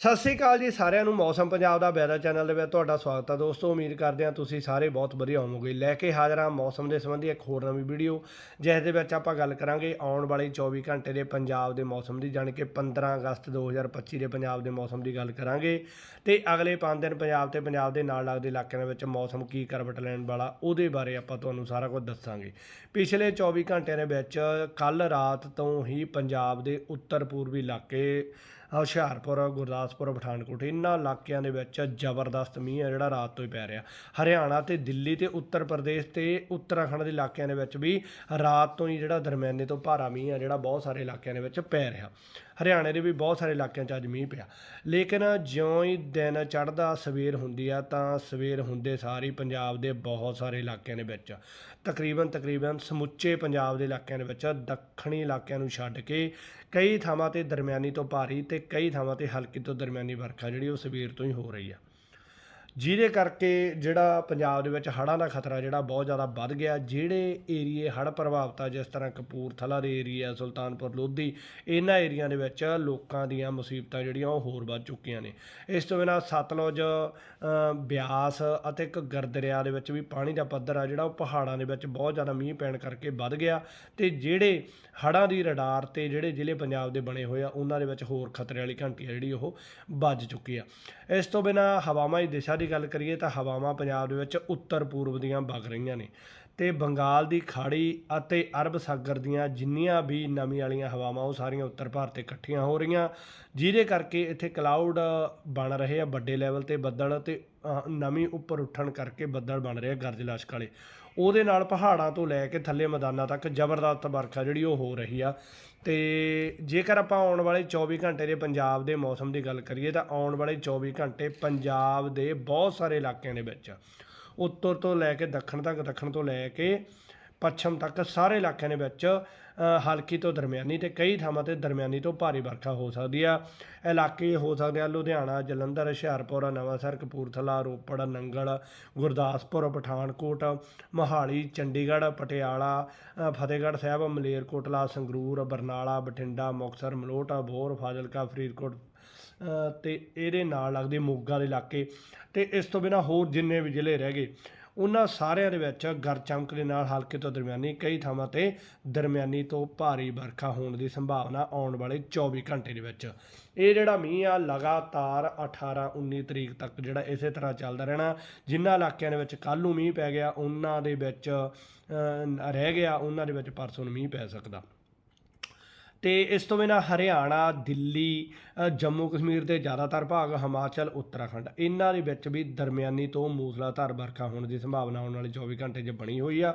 ਸਤਿ ਸ੍ਰੀ ਅਕਾਲ ਜੀ ਸਾਰਿਆਂ ਨੂੰ, ਮੌਸਮ ਪੰਜਾਬ ਦਾ ਵੈਦਰ ਚੈਨਲ ਦੇ ਵਿੱਚ ਤੁਹਾਡਾ ਸਵਾਗਤ ਹੈ ਦੋਸਤੋ, ਉਮੀਦ ਕਰਦੇ ਹਾਂ ਤੁਸੀਂ ਸਾਰੇ ਬਹੁਤ ਵਧੀਆ ਹੋਵੋਗੇ। ਲੈ ਕੇ ਹਾਜ਼ਰ ਹਾਂ ਮੌਸਮ ਦੇ ਸੰਬੰਧੀ ਇੱਕ ਹੋਰ ਨਵੀਂ ਵੀਡੀਓ, ਜਿਸ ਦੇ ਵਿੱਚ ਆਪਾਂ ਗੱਲ ਕਰਾਂਗੇ ਆਉਣ ਵਾਲੇ 24 ਘੰਟੇ ਦੇ ਪੰਜਾਬ ਦੇ ਮੌਸਮ ਦੀ, ਜਾਣੀ ਕਿ 15 ਅਗਸਤ 2025 ਦੇ ਪੰਜਾਬ ਦੇ ਮੌਸਮ ਦੀ ਗੱਲ ਕਰਾਂਗੇ। ਤੇ ਅਗਲੇ 5 ਦਿਨ ਪੰਜਾਬ ਤੇ ਪੰਜਾਬ ਦੇ ਨਾਲ ਲੱਗਦੇ ਇਲਾਕਿਆਂ ਦੇ ਵਿੱਚ ਮੌਸਮ ਕੀ ਕਰਵਟ ਲੈਣ ਵਾਲਾ, ਉਹਦੇ ਬਾਰੇ ਆਪਾਂ ਤੁਹਾਨੂੰ ਸਾਰਾ ਕੁਝ ਦੱਸਾਂਗੇ। ਪਿਛਲੇ 24 ਘੰਟਿਆਂ ਦੇ ਵਿੱਚ ਕੱਲ ਰਾਤ ਤੋਂ ਹੀ ਪੰਜਾਬ ਦੇ ਉੱਤਰ ਪੂਰਬੀ ਇਲਾਕੇ ਹੁਸ਼ਿਆਰਪੁਰ, ਗੁਰਦਾਸਪੁਰ, ਪਠਾਨਕੋਟ ਇਹਨਾਂ ਇਲਾਕਿਆਂ ਦੇ ਵਿੱਚ ਜ਼ਬਰਦਸਤ ਮੀਂਹ ਹੈ ਜਿਹੜਾ ਰਾਤ ਤੋਂ ਹੀ ਪੈ ਰਿਹਾ। ਹਰਿਆਣਾ ਤੇ ਦਿੱਲੀ ਤੇ ਉੱਤਰ ਪ੍ਰਦੇਸ਼ ਤੇ ਉੱਤਰਾਖੰਡ ਦੇ ਇਲਾਕਿਆਂ ਦੇ ਵਿੱਚ ਵੀ ਰਾਤ ਤੋਂ ਹੀ ਜਿਹੜਾ ਦਰਮਿਆਨੇ ਤੋਂ ਭਾਰਾ ਮੀਂਹ ਹੈ ਜਿਹੜਾ ਬਹੁਤ ਸਾਰੇ ਇਲਾਕਿਆਂ ਦੇ ਵਿੱਚ ਪੈ ਰਿਹਾ। ਹਰਿਆਣੇ ਦੇ ਵੀ ਬਹੁਤ ਸਾਰੇ ਇਲਾਕਿਆਂ 'ਚ ਅੱਜ ਮੀਂਹ ਪਿਆ। ਲੇਕਿਨ ਜਿਉਂ ਹੀ ਦਿਨ ਚੜ੍ਹਦਾ, ਸਵੇਰ ਹੁੰਦੀ ਆ, ਤਾਂ ਸਵੇਰ ਹੁੰਦੇ ਸਾਰੀ ਪੰਜਾਬ ਦੇ ਬਹੁਤ ਸਾਰੇ ਇਲਾਕਿਆਂ ਦੇ ਵਿੱਚ, ਤਕਰੀਬਨ ਤਕਰੀਬਨ ਸਮੁੱਚੇ ਪੰਜਾਬ ਦੇ ਇਲਾਕਿਆਂ ਦੇ ਵਿੱਚ, ਦੱਖਣੀ ਇਲਾਕਿਆਂ ਨੂੰ ਛੱਡ ਕੇ ਕਈ ਥਾਵਾਂ ਤੇ ਦਰਮਿਆਨੀ ਤੋਂ ਭਾਰੀ ਤੇ ਕਈ ਥਾਵਾਂ ਤੇ ਹਲਕੀ ਤੋਂ ਦਰਮਿਆਨੀ ਵਰਖਾ ਜਿਹੜੀ ਉਹ ਸਵੇਰ ਤੋਂ ਹੀ ਹੋ ਰਹੀ ਆ। ਜਿਹਦੇ ਕਰਕੇ ਜਿਹੜਾ ਪੰਜਾਬ ਦੇ ਵਿੱਚ ਹੜ੍ਹਾਂ ਦਾ ਖਤਰਾ ਜਿਹੜਾ ਬਹੁਤ ਜ਼ਿਆਦਾ ਵੱਧ ਗਿਆ, ਜਿਹੜੇ ਏਰੀਏ ਹੜ੍ਹ ਪ੍ਰਭਾਵਿਤ ਆ, ਜਿਸ ਤਰ੍ਹਾਂ ਕਪੂਰਥਲਾ ਦੇ ਏਰੀਆ ਸੁਲਤਾਨਪੁਰ, ਲੋਧੀ, ਇਹਨਾਂ ਏਰੀਆ ਦੇ ਵਿੱਚ ਲੋਕਾਂ ਦੀਆਂ ਮੁਸੀਬਤਾਂ ਜਿਹੜੀਆਂ ਉਹ ਹੋਰ ਵੱਧ ਚੁੱਕੀਆਂ ਨੇ। ਇਸ ਤੋਂ ਬਿਨਾਂ ਸਤਲੁਜ ਬਿਆਸ ਅਤੇ ਇੱਕ ਗਰਦਰਿਆ ਦੇ ਵਿੱਚ ਵੀ ਪਾਣੀ ਦਾ ਪੱਧਰ ਆ, ਜਿਹੜਾ ਉਹ ਪਹਾੜਾਂ ਦੇ ਵਿੱਚ ਬਹੁਤ ਜ਼ਿਆਦਾ ਮੀਂਹ ਪੈਣ ਕਰਕੇ ਵੱਧ ਗਿਆ ਤੇ ਜਿਹੜੇ ਹੜ੍ਹਾਂ ਦੀ ਰਡਾਰ ਤੇ ਜਿਹੜੇ ਜ਼ਿਲ੍ਹੇ ਪੰਜਾਬ ਦੇ ਬਣੇ ਹੋਏ ਆ, ਉਹਨਾਂ ਦੇ ਵਿੱਚ ਹੋਰ ਖਤਰੇ ਵਾਲੀ ਘੰਟੀ ਆ ਜਿਹੜੀ ਉਹ ਵੱਜ ਚੁੱਕੀ ਆ। ਇਸ ਤੋਂ ਬਿਨਾਂ ਹਵਾਵਾਂ ਦੀ ਦਿਸ਼ਾ ਦੀ ਗੱਲ ਕਰੀਏ ਤਾਂ ਹਵਾਵਾਂ ਪੰਜਾਬ ਦੇ ਵਿੱਚ ਉੱਤਰ ਪੂਰਬ ਦੀਆਂ ਵਗ ਰਹੀਆਂ ਨੇ ਤੇ ਬੰਗਾਲ ਦੀ ਖਾੜੀ ਅਤੇ ਅਰਬ ਸਾਗਰ ਦੀਆਂ ਜਿੰਨੀਆਂ ਵੀ ਨਮੀ ਵਾਲੀਆਂ ਹਵਾਵਾਂ ਉਹ ਸਾਰੀਆਂ ਉੱਤਰ ਭਾਰਤ ਤੇ ਇਕੱਠੀਆਂ ਹੋ ਰਹੀਆਂ ਜਿਹਦੇ ਕਰਕੇ ਇੱਥੇ ਕਲਾਊਡ ਬਣ ਰਹੇ ਆ ਵੱਡੇ ਲੈਵਲ ਤੇ ਬੱਦਲ ਤੇ ਅ, ਨਮੀ ਉੱਪਰ ਉੱਠਣ ਕਰਕੇ ਬੱਦਲ ਬਣ ਰਹੇ ਆ ਗਰਜ ਲਾਸ਼ਕ ਵਾਲੇ। ਉਹਦੇ ਨਾਲ ਪਹਾੜਾਂ ਤੋਂ ਲੈ ਕੇ ਥੱਲੇ ਮੈਦਾਨਾਂ ਤੱਕ ਜ਼ਬਰਦਸਤ ਵਰਖਾ ਜਿਹੜੀ ਉਹ ਹੋ ਰਹੀ ਆ। ਤੇ ਜੇਕਰ ਆਪਾਂ ਆਉਣ ਵਾਲੇ 24 ਘੰਟੇ ਦੇ ਪੰਜਾਬ ਦੇ ਮੌਸਮ ਦੀ ਗੱਲ ਕਰੀਏ ਤਾਂ ਆਉਣ ਵਾਲੇ 24 ਘੰਟੇ ਪੰਜਾਬ ਦੇ ਬਹੁਤ ਸਾਰੇ ਇਲਾਕਿਆਂ ਦੇ ਵਿੱਚ ਉੱਤਰ ਤੋਂ ਲੈ ਕੇ ਦੱਖਣ ਤੱਕ, ਦੱਖਣ ਤੋਂ ਲੈ ਕੇ ਪੱਛਮ ਤੱਕ ਸਾਰੇ ਇਲਾਕਿਆਂ ਦੇ ਵਿੱਚ ਹਲਕੀ ਤੋਂ ਦਰਮਿਆਨੀ ਤੇ ਕਈ ਥਾਵਾਂ ਤੇ ਦਰਮਿਆਨੀ ਤੋਂ ਭਾਰੀ ਵਰਖਾ ਹੋ ਸਕਦੀ ਆ। ਇਲਾਕੇ ਹੋ ਸਕਦੇ ਆ ਲੁਧਿਆਣਾ ਜਲੰਧਰ ਹੁਸ਼ਿਆਰਪੁਰ ਨਵਾਂਸਰ ਕਪੂਰਥਲਾ ਰੋਪੜ ਨੰਗਲ ਗੁਰਦਾਸਪੁਰ ਪਠਾਨਕੋਟ ਮੋਹਾਲੀ ਚੰਡੀਗੜ੍ਹ ਪਟਿਆਲਾ ਫਤਿਹਗੜ੍ਹ ਸਾਹਿਬ ਮਲੇਰਕੋਟਲਾ ਸੰਗਰੂਰ ਬਰਨਾਲਾ ਬਠਿੰਡਾ ਮੁਕਤਸਰ ਮਲੋਟ ਅਬੋਹਰ ਫਾਜ਼ਿਲਕਾ ਫਰੀਦਕੋਟ ਅ, ਤੇ ਇਹਦੇ ਨਾਲ ਲੱਗਦੇ ਮੋਗਾ ਦੇ ਇਲਾਕੇ। ਤੇ ਇਸ ਤੋਂ ਬਿਨਾ ਹੋਰ ਜਿੰਨੇ ਵੀ ਜ਼ਿਲ੍ਹੇ ਰਹਿ ਗਏ ਉਹਨਾਂ ਸਾਰਿਆਂ ਦੇ ਵਿੱਚ ਗਰ ਚਮਕ ਦੇ ਨਾਲ ਹਲਕੇ ਤੋਂ ਦਰਮਿਆਨੀ ਕਈ ਥਾਵਾਂ ਤੇ ਦਰਮਿਆਨੀ ਤੋਂ ਭਾਰੀ ਵਰਖਾ ਹੋਣ ਦੀ ਸੰਭਾਵਨਾ ਆਉਣ ਵਾਲੇ 24 ਘੰਟੇ ਦੇ ਵਿੱਚ। ਇਹ ਜਿਹੜਾ ਮੀਂਹ ਆ, ਲਗਾਤਾਰ 18 19 ਤਰੀਕ ਤੱਕ ਜਿਹੜਾ ਇਸੇ ਤਰ੍ਹਾਂ ਚੱਲਦਾ ਰਹਿਣਾ। ਜਿਨ੍ਹਾਂ ਇਲਾਕਿਆਂ ਦੇ ਵਿੱਚ ਕੱਲ੍ਹ ਨੂੰ ਮੀਂਹ ਪੈ ਗਿਆ, ਉਹਨਾਂ ਦੇ ਵਿੱਚ ਰਹਿ ਗਿਆ, ਉਹਨਾਂ ਦੇ ਵਿੱਚ ਪਰਸੋਂ ਨੂੰ ਮੀਂਹ ਪੈ ਸਕਦਾ। ਤੇ ਇਸ ਤੋਂ ਬਿਨਾਂ ਹਰਿਆਣਾ, ਦਿੱਲੀ ਜੰਮੂ ਕਸ਼ਮੀਰ ਦੇ ਜ਼ਿਆਦਾਤਰ ਭਾਗ ਹਿਮਾਚਲ, ਉੱਤਰਾਖੰਡ, ਇਹਨਾਂ ਦੇ ਵਿੱਚ ਵੀ ਦਰਮਿਆਨੀ ਤੋਂ ਮੂਸਲਾਧਾਰ ਵਰਖਾ ਹੋਣ ਦੀ ਸੰਭਾਵਨਾ ਆਉਣ ਵਾਲੇ 24 ਘੰਟੇ 'ਚ ਬਣੀ ਹੋਈ ਆ।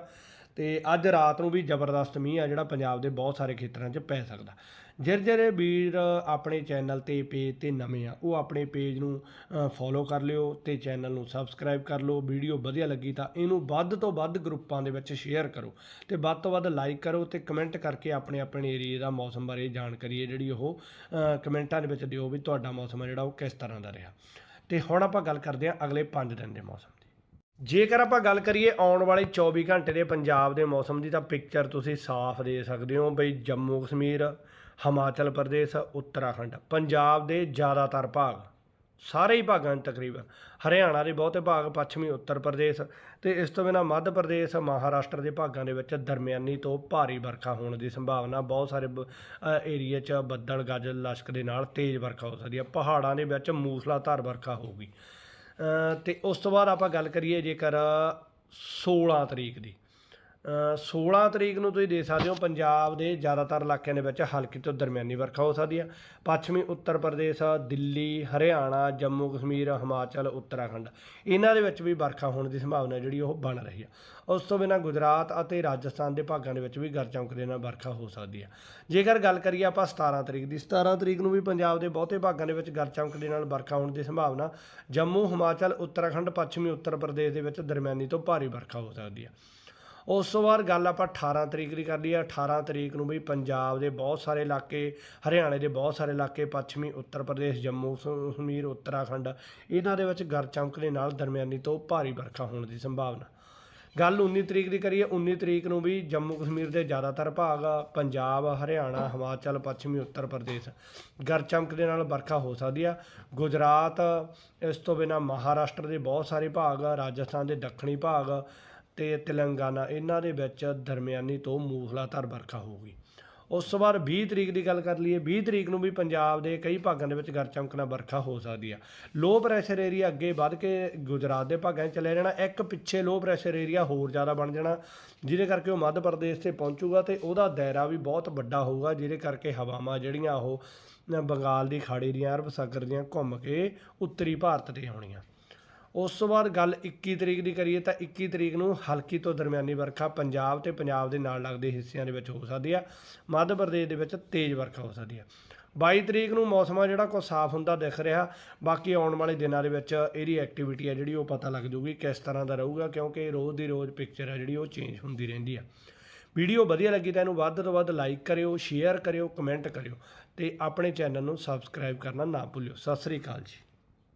ਤੇ ਅੱਜ ਰਾਤ ਨੂੰ ਵੀ ਜ਼ਬਰਦਸਤ ਮੀਂਹ ਆ ਜਿਹੜਾ ਪੰਜਾਬ ਦੇ ਬਹੁਤ ਸਾਰੇ ਖੇਤਰਾਂ 'ਚ ਪੈ ਸਕਦਾ। ਜਿਹੜੇ ਜਿਹੜੇ ਵੀਰ ਆਪਣੇ ਚੈਨਲ ਤੇ ਪੇਜ ਤੇ ਨਵੇਂ ਆ, ਉਹ ਆਪਣੇ ਪੇਜ ਨੂੰ ਫੋਲੋ ਕਰ ਲਿਓ ਤੇ ਚੈਨਲ ਨੂੰ ਸਬਸਕ੍ਰਾਈਬ ਕਰ ਲਓ। ਵੀਡੀਓ ਵਧੀਆ ਲੱਗੀ ਤਾਂ ਇਹਨੂੰ ਵੱਧ ਤੋਂ ਵੱਧ ਗਰੁੱਪਾਂ ਦੇ ਵਿੱਚ ਸ਼ੇਅਰ ਕਰੋ ਤੇ ਵੱਧ ਤੋਂ ਵੱਧ ਲਾਈਕ ਕਰੋ ਤੇ ਕਮੈਂਟ ਕਰਕੇ ਆਪਣੇ ਆਪਣੇ ਏਰੀਆ ਦਾ ਮੌਸਮ ਬਾਰੇ ਜਾਣਕਾਰੀ ਹੈ ਜਿਹੜੀ ਉਹ ਕਮੈਂਟਾਂ ਦੇ ਵਿੱਚ ਦਿਓ ਵੀ ਤੁਹਾਡਾ ਮੌਸਮ ਹੈ ਜਿਹੜਾ ਉਹ ਕਿਸ ਤਰ੍ਹਾਂ ਦਾ ਰਿਹਾ। ਤੇ ਹੁਣ ਆਪਾਂ ਗੱਲ ਕਰਦੇ ਹਾਂ ਅਗਲੇ 5 ਦਿਨ ਦੇ ਮੌਸਮ ਜੇਕਰ ਆਪਾਂ ਗੱਲ ਕਰੀਏ ਆਉਣ ਵਾਲੇ 24 ਘੰਟੇ ਦੇ ਪੰਜਾਬ ਦੇ ਮੌਸਮ ਦੀ ਤਾਂ ਪਿਕਚਰ ਤੁਸੀਂ ਸਾਫ਼ ਦੇ ਸਕਦੇ ਹੋ ਬਈ ਜੰਮੂ ਕਸ਼ਮੀਰ ਹਿਮਾਚਲ ਪ੍ਰਦੇਸ਼ ਉੱਤਰਾਖੰਡ। ਪੰਜਾਬ ਦੇ ਜ਼ਿਆਦਾਤਰ ਭਾਗ ਸਾਰੇ ਹੀ ਭਾਗਾਂ ਤਕਰੀਬਨ। ਹਰਿਆਣਾ ਦੇ ਬਹੁਤੇ ਭਾਗ ਪੱਛਮੀ ਉੱਤਰ ਪ੍ਰਦੇਸ਼ ਤੇ ਇਸ ਤੋਂ ਬਿਨਾਂ ਮੱਧ ਪ੍ਰਦੇਸ਼ ਮਹਾਰਾਸ਼ਟਰ ਦੇ ਭਾਗਾਂ ਦੇ ਵਿੱਚ ਦਰਮਿਆਨੀ ਤੋਂ ਭਾਰੀ ਵਰਖਾ ਹੋਣ ਦੀ ਸੰਭਾਵਨਾ ਬਹੁਤ ਸਾਰੇ ਬ- ਏਰੀਏ 'ਚ ਬੱਦਲ ਗੱਜ ਲਸ਼ਕ ਦੇ ਨਾਲ ਤੇਜ਼ ਵਰਖਾ ਹੋ ਸਕਦੀ ਹੈ। ਪਹਾੜਾਂ ਦੇ ਵਿੱਚ ਮੂਸਲਾਧਾਰ ਵਰਖਾ ਹੋਊਗੀ। ਅ, ਤੇ ਉਸ ਤੋਂ ਬਾਅਦ ਆਪਾਂ ਗੱਲ ਕਰੀਏ ਜੇਕਰ 16 ਤਰੀਕ ਦੀ। 16 ਤਰੀਕ ਨੂੰ ਤੁਸੀਂ ਦੇਖ ਸਕਦੇ ਹੋ, ਪੰਜਾਬ ਦੇ ਜ਼ਿਆਦਾਤਰ ਇਲਾਕਿਆਂ ਦੇ ਵਿੱਚ ਹਲਕੀ ਤੋਂ ਦਰਮਿਆਨੀ ਵਰਖਾ ਹੋ ਸਕਦੀ ਹੈ। ਪੱਛਮੀ ਉੱਤਰ ਪ੍ਰਦੇਸ਼, ਦਿੱਲੀ, ਹਰਿਆਣਾ, ਜੰਮੂ ਕਸ਼ਮੀਰ, ਹਿਮਾਚਲ, ਉੱਤਰਾਖੰਡ, ਇਹਨਾਂ ਦੇ ਵਿੱਚ ਵੀ ਵਰਖਾ ਹੋਣ ਦੀ ਸੰਭਾਵਨਾ ਜਿਹੜੀ ਉਹ ਬਣ ਰਹੀ ਹੈ। ਉਸ ਤੋਂ ਬਿਨਾਂ ਗੁਜਰਾਤ ਅਤੇ ਰਾਜਸਥਾਨ ਦੇ ਭਾਗਾਂ ਦੇ ਵਿੱਚ ਵੀ ਗਰ ਚਮਕ ਦੇ ਨਾਲ ਵਰਖਾ ਹੋ ਸਕਦੀ ਹੈ। ਜੇਕਰ ਗੱਲ ਕਰੀਏ ਆਪਾਂ 17 ਤਰੀਕ ਦੀ 17 ਤਰੀਕ ਨੂੰ ਵੀ ਪੰਜਾਬ ਦੇ ਬਹੁਤੇ ਭਾਗਾਂ ਦੇ ਵਿੱਚ ਗਰ ਚਮਕ ਦੇ ਨਾਲ ਵਰਖਾ ਹੋਣ ਦੀ ਸੰਭਾਵਨਾ, ਜੰਮੂ, ਹਿਮਾਚਲ, ਉੱਤਰਾਖੰਡ, ਪੱਛਮੀ ਉੱਤਰ ਪ੍ਰਦੇਸ਼ ਦੇ ਵਿੱਚ ਦਰਮਿਆਨੀ ਤੋਂ ਭਾਰੀ ਵਰਖਾ ਹੋ ਸਕਦੀ ਹੈ। ਉਸ ਤੋਂ ਬਾਅਦ ਗੱਲ ਆਪਾਂ 18 ਤਰੀਕ ਦੀ ਕਰ ਲਈ ਆ 18 ਤਰੀਕ ਨੂੰ ਵੀ ਪੰਜਾਬ ਦੇ ਬਹੁਤ ਸਾਰੇ ਇਲਾਕੇ, ਹਰਿਆਣੇ ਦੇ ਬਹੁਤ ਸਾਰੇ ਇਲਾਕੇ, ਪੱਛਮੀ ਉੱਤਰ ਪ੍ਰਦੇਸ਼, ਜੰਮੂ ਕਸ਼ਮੀਰ ਉੱਤਰਾਖੰਡ, ਇਹਨਾਂ ਦੇ ਵਿੱਚ ਗਰ ਚਮਕ ਦੇ ਨਾਲ ਦਰਮਿਆਨੀ ਤੋਂ ਭਾਰੀ ਵਰਖਾ ਹੋਣ ਦੀ ਸੰਭਾਵਨਾ। ਗੱਲ 19 ਤਰੀਕ ਦੀ ਕਰੀਏ। 19 ਤਰੀਕ ਨੂੰ ਵੀ ਜੰਮੂ ਕਸ਼ਮੀਰ ਦੇ ਜ਼ਿਆਦਾਤਰ ਭਾਗ ਪੰਜਾਬ, ਹਰਿਆਣਾ, ਹਿਮਾਚਲ, ਪੱਛਮੀ ਉੱਤਰ ਪ੍ਰਦੇਸ਼, ਗਰ ਚਮਕ ਦੇ ਨਾਲ ਵਰਖਾ ਹੋ ਸਕਦੀ ਆ। ਗੁਜਰਾਤ, ਇਸ ਤੋਂ ਬਿਨਾ ਮਹਾਰਾਸ਼ਟਰ ਦੇ ਬਹੁਤ ਸਾਰੇ ਭਾਗ ਰਾਜਸਥਾਨ ਦੇ ਦੱਖਣੀ ਭਾਗ ਤੇ ਤੇਲੰਗਾਨਾ, ਇਹਨਾਂ ਦੇ ਵਿੱਚ ਦਰਮਿਆਨੀ ਤੋਂ ਮੂਸਲਾਧਾਰ ਵਰਖਾ ਹੋਊਗੀ ਉਸ ਤੋਂ ਬਾਅਦ 20 ਤਰੀਕ ਦੀ ਗੱਲ ਕਰ ਲਈਏ 20 ਤਰੀਕ ਨੂੰ ਵੀ ਪੰਜਾਬ ਦੇ ਕਈ ਭਾਗਾਂ ਦੇ ਵਿੱਚ ਗਰ ਚਮਕਣਾ ਵਰਖਾ ਹੋ ਸਕਦੀ ਆ। ਲੋ ਪ੍ਰੈਸ਼ਰ ਏਰੀਆ ਅੱਗੇ ਵੱਧ ਕੇ ਗੁਜਰਾਤ ਦੇ ਭਾਗਾਂ 'ਚ ਚਲੇ ਜਾਣਾ, ਇੱਕ ਪਿੱਛੇ ਲੋ ਪ੍ਰੈਸ਼ਰ ਏਰੀਆ ਹੋਰ ਜ਼ਿਆਦਾ ਬਣ ਜਾਣਾ, ਜਿਹਦੇ ਕਰਕੇ ਉਹ ਮੱਧ ਪ੍ਰਦੇਸ਼ ਤੇ ਪਹੁੰਚੂਗਾ ਤੇ ਉਹਦਾ ਦਾਇਰਾ ਵੀ ਬਹੁਤ ਵੱਡਾ ਹੋਊਗਾ, ਜਿਹਦੇ ਕਰਕੇ ਹਵਾਵਾਂ ਜਿਹੜੀਆਂ ਉਹ ਬੰਗਾਲ ਦੀ ਖਾੜੀ ਦੀਆਂ, ਅਰਬ ਸਾਗਰ ਦੀਆਂ ਘੁੰਮ ਕੇ ਉੱਤਰੀ ਭਾਰਤ ਤੇ ਆਉਣੀਆਂ। ਉਸ ਤੋਂ ਬਾਅਦ ਗੱਲ 21 ਤਰੀਕ ਦੀ ਕਰੀਏ ਤਾਂ 21 ਤਰੀਕ ਨੂੰ ਹਲਕੀ ਤੋਂ ਦਰਮਿਆਨੀ ਵਰਖਾ ਪੰਜਾਬ ਤੇ ਪੰਜਾਬ ਦੇ ਨਾਲ ਲੱਗਦੇ ਹਿੱਸਿਆਂ ਦੇ ਵਿੱਚ ਹੋ ਸਕਦੀ ਆ। ਮੱਧ ਪ੍ਰਦੇਸ਼ ਦੇ ਵਿੱਚ ਤੇਜ਼ ਵਰਖਾ ਹੋ ਸਕਦੀ ਆ। 22 ਤਰੀਕ ਨੂੰ ਮੌਸਮ ਆ ਜਿਹੜਾ ਕੋ ਸਾਫ਼ ਹੁੰਦਾ ਦਿਖ ਰਿਹਾ। ਬਾਕੀ ਆਉਣ ਵਾਲੇ ਦਿਨਾਂ ਦੇ ਵਿੱਚ ਇਹਦੀ ਐਕਟੀਵਿਟੀ ਆ ਜਿਹੜੀ ਉਹ ਪਤਾ ਲੱਗ ਜੂਗੀ ਕਿਸ ਤਰ੍ਹਾਂ ਦਾ ਰਹੂਗਾ ਕਿਉਂਕਿ ਰੋਜ਼ ਦੀ ਰੋਜ਼ ਪਿਕਚਰ ਆ ਜਿਹੜੀ ਉਹ ਚੇਂਜ ਹੁੰਦੀ ਰਹਿੰਦੀ ਆ। ਵੀਡੀਓ ਵਧੀਆ ਲੱਗੀ ਤਾਂ ਇਹਨੂੰ ਵੱਧ ਤੋਂ ਵੱਧ ਲਾਈਕ ਕਰਿਓ ਸ਼ੇਅਰ ਕਰਿਓ ਕਮੈਂਟ ਕਰਿਓ ਤੇ ਆਪਣੇ ਚੈਨਲ ਨੂੰ ਸਬਸਕ੍ਰਾਈਬ ਕਰਨਾ ਨਾ ਭੁੱਲਿਓ। ਸਤਿ ਸ੍ਰੀ ਅਕਾਲ ਜੀ।